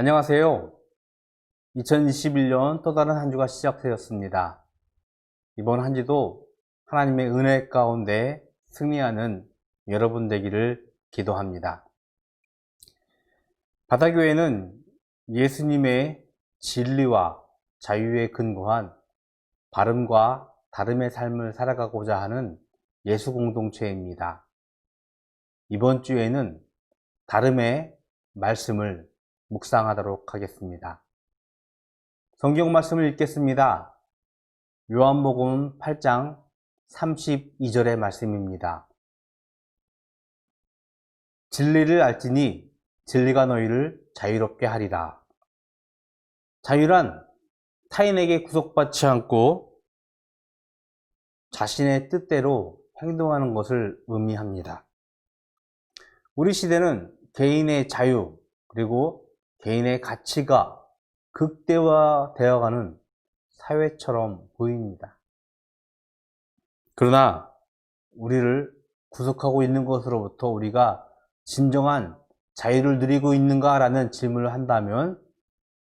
안녕하세요. 2021년 또 다른 한 주가 시작되었습니다. 이번 한 주도 하나님의 은혜 가운데 승리하는 여러분 되기를 기도합니다. 바다교회는 예수님의 진리와 자유에 근거한 바름과 다름의 삶을 살아가고자 하는 예수 공동체입니다. 이번 주에는 다름의 말씀을 묵상하도록 하겠습니다. 성경 말씀을 읽겠습니다. 요한복음 8장 32절의 말씀입니다. 진리를 알지니 진리가 너희를 자유롭게 하리라. 자유란 타인에게 구속받지 않고 자신의 뜻대로 행동하는 것을 의미합니다. 우리 시대는 개인의 자유 그리고 개인의 가치가 극대화되어가는 사회처럼 보입니다. 그러나 우리를 구속하고 있는 것으로부터 우리가 진정한 자유를 누리고 있는가라는 질문을 한다면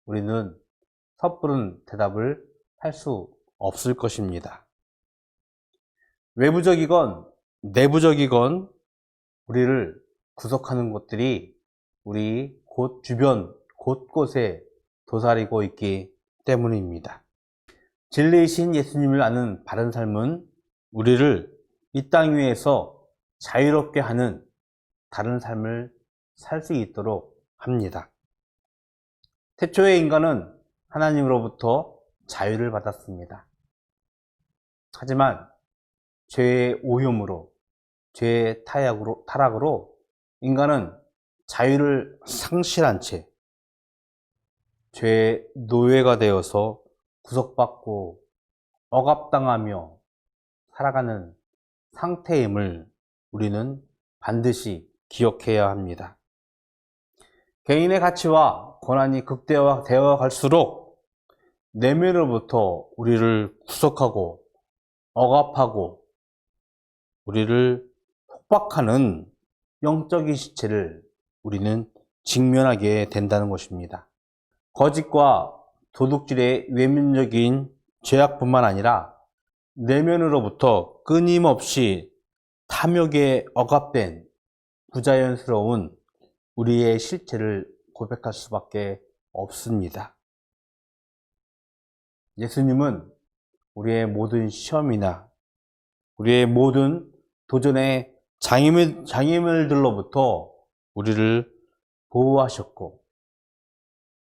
우리는 섣부른 대답을 할 수 없을 것입니다. 외부적이건 내부적이건 우리를 구속하는 것들이 우리 곳 주변 곳곳에 도사리고 있기 때문입니다. 진리이신 예수님을 아는 바른 삶은 우리를 이 땅 위에서 자유롭게 하는 다른 삶을 살 수 있도록 합니다. 태초의 인간은 하나님으로부터 자유를 받았습니다. 하지만 죄의 오염으로, 죄의 타락으로, 인간은 자유를 상실한 채 죄의 노예가 되어서 구속받고 억압당하며 살아가는 상태임을 우리는 반드시 기억해야 합니다. 개인의 가치와 권한이 극대화되어 갈수록 내면으로부터 우리를 구속하고 억압하고 우리를 폭박하는 영적인 시체를 우리는 직면하게 된다는 것입니다. 거짓과 도둑질의 외면적인 죄악뿐만 아니라 내면으로부터 끊임없이 탐욕에 억압된 부자연스러운 우리의 실체를 고백할 수밖에 없습니다. 예수님은 우리의 모든 시험이나 우리의 모든 도전의 장애물, 장애물들로부터 우리를 보호하셨고,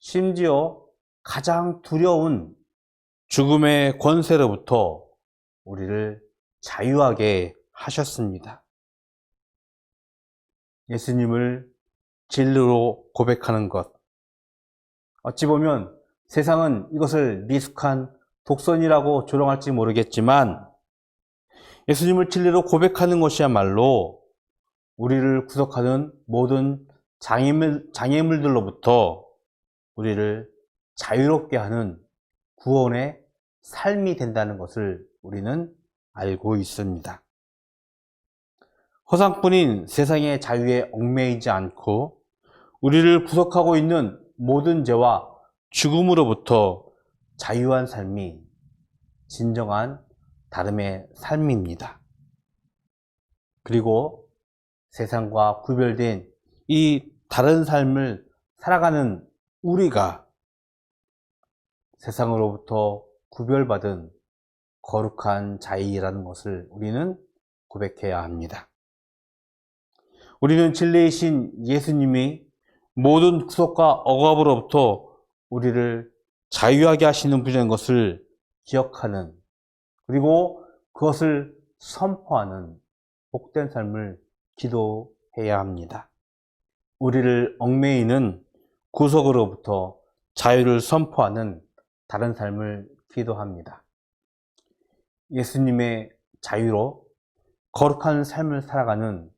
심지어 가장 두려운 죽음의 권세로부터 우리를 자유하게 하셨습니다. 예수님을 진리로 고백하는 것. 어찌 보면 세상은 이것을 미숙한 독선이라고 조롱할지 모르겠지만 예수님을 진리로 고백하는 것이야말로 우리를 구속하는 모든 장애물, 장애물들로부터 우리를 자유롭게 하는 구원의 삶이 된다는 것을 우리는 알고 있습니다. 허상뿐인 세상의 자유에 얽매이지 않고 우리를 구속하고 있는 모든 죄와 죽음으로부터 자유한 삶이 진정한 다름의 삶입니다. 그리고 세상과 구별된 이 다른 삶을 살아가는 우리가 세상으로부터 구별받은 거룩한 자이라는 것을 우리는 고백해야 합니다. 우리는 진리이신 예수님이 모든 구속과 억압으로부터 우리를 자유하게 하시는 분이라는 것을 기억하는 그리고 그것을 선포하는 복된 삶을 기도해야 합니다. 우리를 얽매이는 구속으로부터 자유를 선포하는 다른 삶을 기도합니다. 예수님의 자유로 거룩한 삶을 살아가는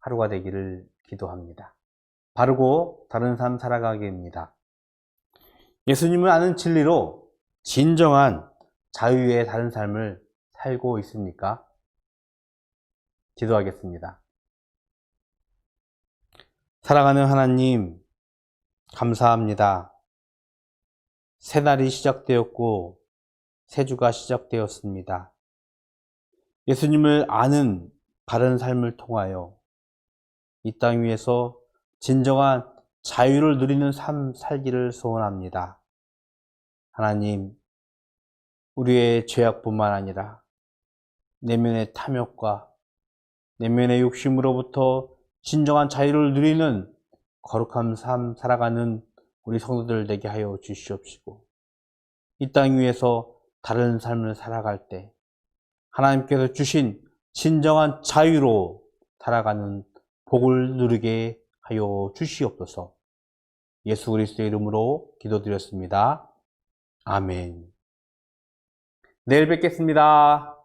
하루가 되기를 기도합니다. 바르고 다른 삶 살아가기입니다. 예수님을 아는 진리로 진정한 자유의 다른 삶을 살고 있습니까? 기도하겠습니다. 사랑하는 하나님, 감사합니다. 새 날이 시작되었고, 새 주가 시작되었습니다. 예수님을 아는 바른 삶을 통하여 이 땅 위에서 진정한 자유를 누리는 삶 살기를 소원합니다. 하나님, 우리의 죄악뿐만 아니라 내면의 탐욕과 내면의 욕심으로부터 진정한 자유를 누리는 거룩한 삶 살아가는 우리 성도들 되게 하여 주시옵시고 이 땅 위에서 다른 삶을 살아갈 때 하나님께서 주신 진정한 자유로 살아가는 복을 누리게 하여 주시옵소서. 예수 그리스도의 이름으로 기도드렸습니다. 아멘. 내일 뵙겠습니다.